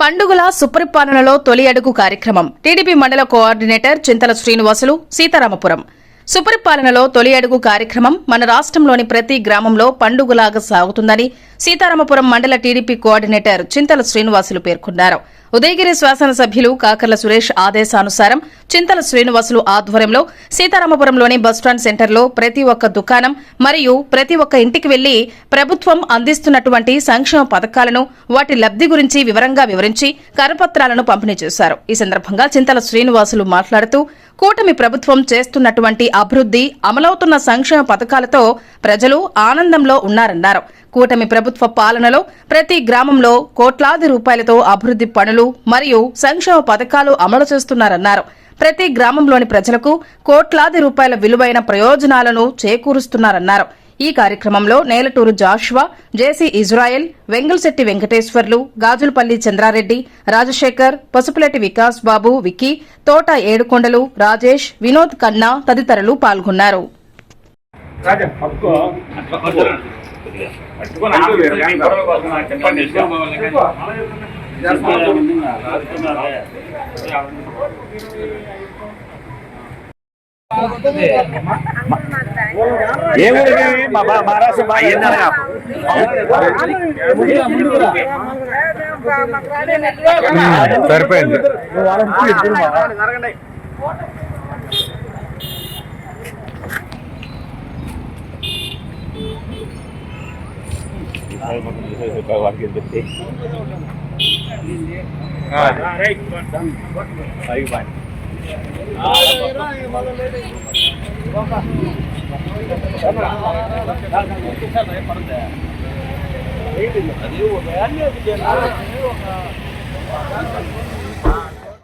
పండుగల సుపరిపాలనలో తొలి అడుగు కార్యక్రమం. టీడీపీ మండల కోఆర్డినేటర్ చింతల శ్రీనివాసులు సీతారామపురం. సుపరిపాలనలో తొలి అడుగు కార్యక్రమం మన రాష్ట్రంలోని ప్రతి గ్రామంలో పండుగలాగా సాగుతుందని సీతారామపురం మండల టీడీపీ కోఆర్డినేటర్ చింతల శ్రీనివాసులు పేర్కొన్నారు. ఉదయగిరి శాసనసభ్యులు కాకర్ల సురేష్ ఆదేశానుసారం చింతల శ్రీనివాసులు ఆధ్వర్యంలో సీతారామపురంలోని బస్టాండ్ సెంటర్లో ప్రతి ఒక్క దుకాణం మరియు ప్రతి ఒక్క ఇంటికి వెళ్ళి ప్రభుత్వం అందిస్తున్నటువంటి సంక్షేమ పథకాలను వాటి లబ్ది గురించి వివరంగా వివరించి కరపత్రాలను పంపిణీ చేశారు. ఈ సందర్భంగా చింతల శ్రీనివాసులు మాట్లాడుతూ కూటమి ప్రభుత్వం చేస్తున్నటువంటి అభివృద్ది అమలవుతున్న సంక్షేమ పథకాలతో ప్రజలు ఆనందంలో ఉన్నారన్నారు. కూటమి ప్రభుత్వ పాలనలో ప్రతి గ్రామంలో కోట్లాది రూపాయలతో అభివృద్ది పనులు మరియు సంక్షేమ పథకాలు అమలు చేస్తున్నారన్నారు. ప్రతి గ్రామంలోని ప్రజలకు కోట్లాది రూపాయల విలువైన ప్రయోజనాలను చేకూరుస్తున్నారన్నారు. ఈ కార్యక్రమంలో నేలటూరు జాషువా జేసీ ఇజ్రాయెల్ వెంగల్శెట్టి వెంకటేశ్వర్లు గాజులపల్లి చంద్రారెడ్డి రాజశేఖర్ పసుపులెట్టి వికాస్ బాబు విక్కీ తోట ఏడుకొండలు రాజేష్ వినోద్ కన్నా తదితరులు పాల్గొన్నారు. రాజా పట్టుకో పట్టుకొని ఆపేరు కానీ గొడవ కోసం నాకు చెప్పండి ఏ ఊరికి మహారాష్ట్ర సరిపోయింది అది